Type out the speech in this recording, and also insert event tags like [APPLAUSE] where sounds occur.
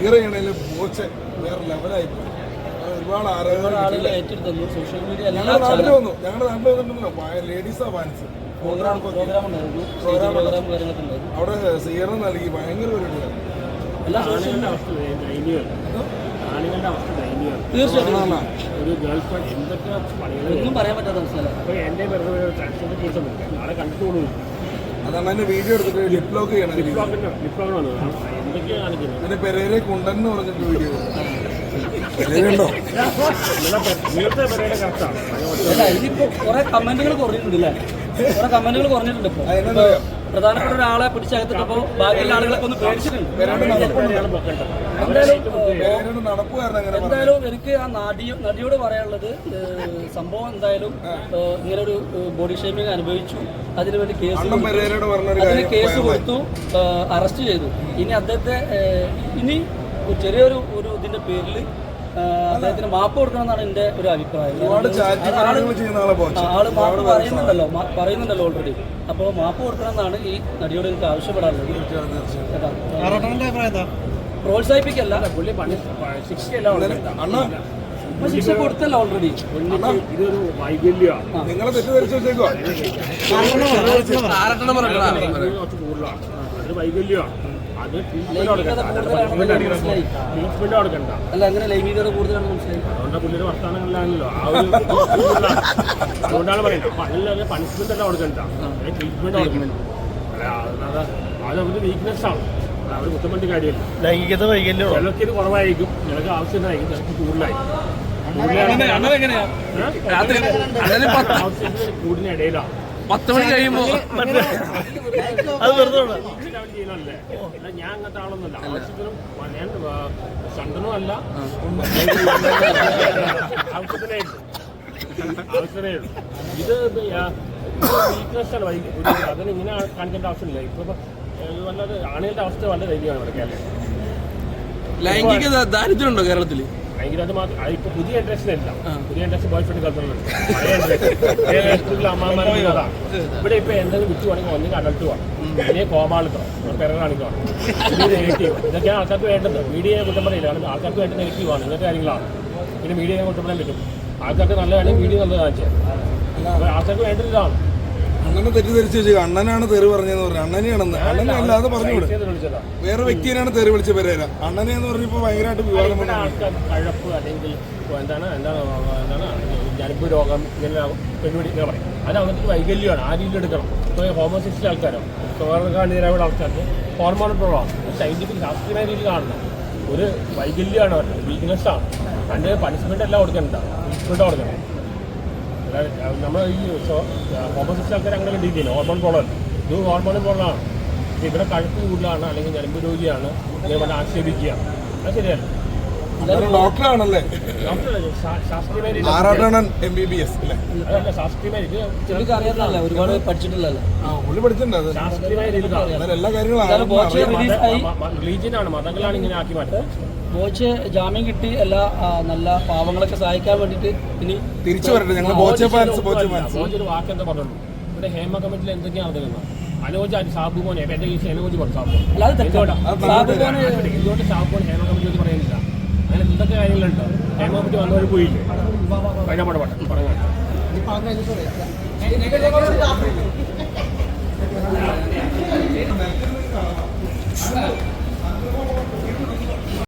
Figure ചെയ്യണതിൽ Boche വേറെ ലെവലായി. ഒരുപാട് ആരാധകർ സോഷ്യൽ മീഡിയ ഞങ്ങളുടെ നാട്ടിൽ വന്നു. ഞങ്ങളുടെ നാട്ടിൽ വന്നിട്ടുണ്ടല്ലോ. ലേഡീസാ ഫാൻസ് പ്രോഗ്രാം അവിടെ സ്വീകരണം നൽകി. ഭയങ്കര പരിപാടിയാണ് തീർച്ചയായിട്ടും. ഒരു ഗേൾ ഫ്രണ്ട് എന്തൊക്കെ ഒന്നും പറയാൻ പറ്റാത്ത എന്റെ വെറുതെ അതാണ് എന്നെ വീഡിയോ എടുത്തിട്ട് ലിപ് ലോക്ക് ചെയ്യണം. പിന്നെ പെരേരെ കുണ്ടൻ എന്ന് പറഞ്ഞിട്ട് വീഡിയോ പെരേരുണ്ടോ? ഇതിപ്പോ കുറെ കമന്റുകൾ കുറഞ്ഞിട്ടുണ്ട് അല്ലേ കുറെ കമന്റുകൾ കുറഞ്ഞിട്ടുണ്ട് ഇപ്പൊ? പ്രധാനപ്പെട്ട ഒരാളെ പിടിച്ചകത്തിട്ടപ്പോ ബാക്കിയുള്ള ആളുകളൊക്കെ ഒന്ന് പേടിച്ചിട്ടുണ്ട്. എന്തായാലും എന്തായാലും എനിക്ക് ആ നടി നടിയോട് പറയാനുള്ളത് സംഭവം എന്തായാലും ഇങ്ങനെ ഒരു ബോഡി ഷേമിങ് അനുഭവിച്ചു. അതിനുവേണ്ടി കേസ് അതിന് കേസ് കൊടുത്തു അറസ്റ്റ് ചെയ്തു. ഇനി അദ്ദേഹത്തെ ഇനി ചെറിയൊരു ഒരു ഇതിന്റെ പേരിൽ അദ്ദേഹത്തിന് മാപ്പ് കൊടുക്കണം എന്നാണ് എന്റെ ഒരു അഭിപ്രായം ആൾ ചെയ്യുന്ന ആളെ ബോച്ച് ആൾ മാപ്പ് പറയുന്നുണ്ടല്ലോ പറയുന്നുണ്ടല്ലോ ഓൾറെഡി അപ്പോൾ മാപ്പ് കൊടുക്കണം എന്നാണ് ഈ നടിയോട് എനിക്ക് ആവശ്യപ്പെടാറുള്ളത് കേട്ടോ. പ്രോത്സാഹിപ്പിക്കല്ല ശിക്ഷ കൊടുത്തല്ലോ ഓൾറെഡി ഇതൊരു വൈകല്യമാണ് നിങ്ങളെ തെറ്റിദ്ധരിച്ചു വെച്ചേക്കോ വൈകല്യമാണ് അത് ട്രീറ്റ്മെന്റ് കൊടുക്കണ്ട അല്ല അങ്ങനെ ലൈംഗികത കൂടുതലാണെന്ന് മനസ്സിലായി അതുകൊണ്ട് പുള്ളിയുടെ വർത്തമാനങ്ങളിലാണല്ലോ ആ ഒരു കൂടുതലാണ്. അതുകൊണ്ടാണ് പറയുന്നത് അപ്പൊ അതിലൊരു പണിഷ്മെന്റ് അല്ല കൊടുക്കണ്ട ട്രീറ്റ്മെന്റ് കൊടുക്കണം അത് വീക്ക്നെസ് ആണ് അവർ കാര്യമില്ല ലൈംഗികത വൈകല്യം ചിലർക്ക് ഇത് കുറവായിരിക്കും ചിലർക്ക് ആവശ്യമായിരിക്കും ചിലർക്ക് പത്ത് മണി കഴിയുമ്പോ [LAUGHS] അത് വെറുതെ ഞാൻ അങ്ങനത്തെ ആളൊന്നുമല്ല ആവശ്യത്തിനും ഞാൻ ചണ്ടനും അല്ല ആവശ്യത്തിനേ ഉള്ളൂ ആവശ്യമേ ഉള്ളൂ ഇത് വീക്ക്നെസ് ആണ് അതിന് ഇങ്ങനെ കാണിക്കേണ്ട ആവശ്യമില്ല ഇപ്പൊ വല്ലാതെ അവസ്ഥ വളരെ ധൈര്യമാണ് ഇവിടെ കേരളത്തിൽ ലൈംഗിക ദാരിദ്ര്യം ഉണ്ടോ കേരളത്തിൽ? ഭയങ്കര അത് മാത്രം ഇപ്പൊ പുതിയ ജനറേഷൻ അല്ല പുതിയ ജനറേഷൻ ബോയ് ഫ്രണ്ട് കളിക്കുന്നുണ്ട് അമ്മാമാരുടെ അതാണ് ഇവിടെ ഇപ്പൊ എന്തെങ്കിലും വിറ്റ് വേണമെങ്കിൽ ഒന്നെങ്കിൽ അഡൽട്ട് വേണം പിന്നെ കോമാളിത്തം പിറകെ കാണിക്കണം പിന്നെ നെഗറ്റീവ് ഇതൊക്കെയാണ് ആൾക്കാർക്ക് വേണ്ടത്. മീഡിയയെ കുറ്റം പറയില്ല. കാരണം ആൾക്കാർക്ക് വേണ്ട നെഗറ്റീവാണ് ഇങ്ങനത്തെ കാര്യങ്ങളാണ് പിന്നെ മീഡിയയെ കുറ്റം പറയാൻ പറ്റും. ആൾക്കാർക്ക് നല്ലതാണെങ്കിൽ മീഡിയ നല്ലതാണ് ആൾക്കാർക്ക് വേണ്ടത് ഇതാണ്. അണ്ണനെ തെറ്റിദ്ധരിച്ച് വെച്ചു അണ്ണനാണ് തെറി പറഞ്ഞതെന്ന് പറഞ്ഞു അണ്ണനെയാണെന്ന്. അണ്ണനെ അല്ലാതെ പറഞ്ഞുകൂടെ? വേറെ വ്യക്തിയാണ് തെറി വിളിച്ച പെരേര. അണ്ണനെ എന്ന് പറഞ്ഞപ്പോ ഭയങ്കരമായിട്ട് വിവാദം കഴപ്പ് അല്ലെങ്കിൽ എന്താണ് എന്താണ് എന്താണ് ജനിപ്പ് രോഗം ഇങ്ങനെ പെൺപിടി ഇങ്ങനെ പറയും. അത് വൈകല്യമാണ് ആ രീതിയിൽ എടുക്കണം? ഇപ്പോൾ ആൾക്കാരോ? സ്വർണകാണിതരായുള്ള ആൾക്കാർക്ക് ഹോർമോൺ പ്രോബ്ലമാണ് സയന്റിഫിക് ശാസ്ത്രീയമായ രീതിയിൽ കാണണം ഒരു വൈകല്യമാണ് അവരുടെ ആണ്. അതിന്റെ പണിഷ്മെന്റ് എല്ലാം കൊടുക്കണ്ട? ട്രീറ്റ്മെന്റ് കൊടുക്കണം. നമ്മൾ ഈ ഓപ്പോസിറ്റ് ആൾക്കാർ അങ്ങനെ ചെയ്യില്ല ഹോർമോൺ പ്രോബ്ലം ഇത് ഹോർമോൺ പ്രോബ്ലമാണ് ഇവിടെ കഴുപ്പ് കൂടുതലാണ് അല്ലെങ്കിൽ ഞരമ്പ് രോഗിയാണ് ഇതേപോലെ ആക്ഷേപിക്കുക. അത് ശരിയല്ല. ഡോക്ടറാണല്ലേ? ആറാട്ടണ്ണൻ എം ബി ബി എസ് അല്ലേ? പുള്ളിക്ക് അറിയാത്തതല്ല ഒരുപാട് പഠിച്ചിട്ടില്ലല്ലോ പുള്ളി പഠിച്ചിട്ടുണ്ട് അത്. എല്ലാ കാര്യങ്ങളും മതങ്ങളാണ് ഇങ്ങനെ ആക്കി മാറ്റുന്നത്. ബോച്ച് ജാമ്യം കിട്ടി. എല്ലാ നല്ല പാവങ്ങളൊക്കെ സഹായിക്കാൻ വേണ്ടിയിട്ട് ഇനി തിരിച്ചു വരട്ടെ. ഞങ്ങൾ ബോച്ചെ ഫാൻസ് ബോച്ചെ ഫാൻസ്. ഒരു വാക്ക് എന്താ പറഞ്ഞുള്ളൂ ഇവിടെ ഹേമ കമ്മിറ്റിയിൽ എന്തൊക്കെയാണ് നടക്കുന്നത്? അനോജ് ആര് സാബു മോനെ എന്റെ ഹേമ അനോജ് പറഞ്ഞു സാബു. അല്ലാതെ സാബു മോനെ എന്തുകൊണ്ട് സാബു മോൻ ഹേമ കമ്മിറ്റി അങ്ങനെ എന്തൊക്കെ കാര്യങ്ങളുണ്ട് ഹേമ കമ്മിറ്റി വന്നവർ പോയില്ലേ? കഴിഞ്ഞ പടം പറഞ്ഞു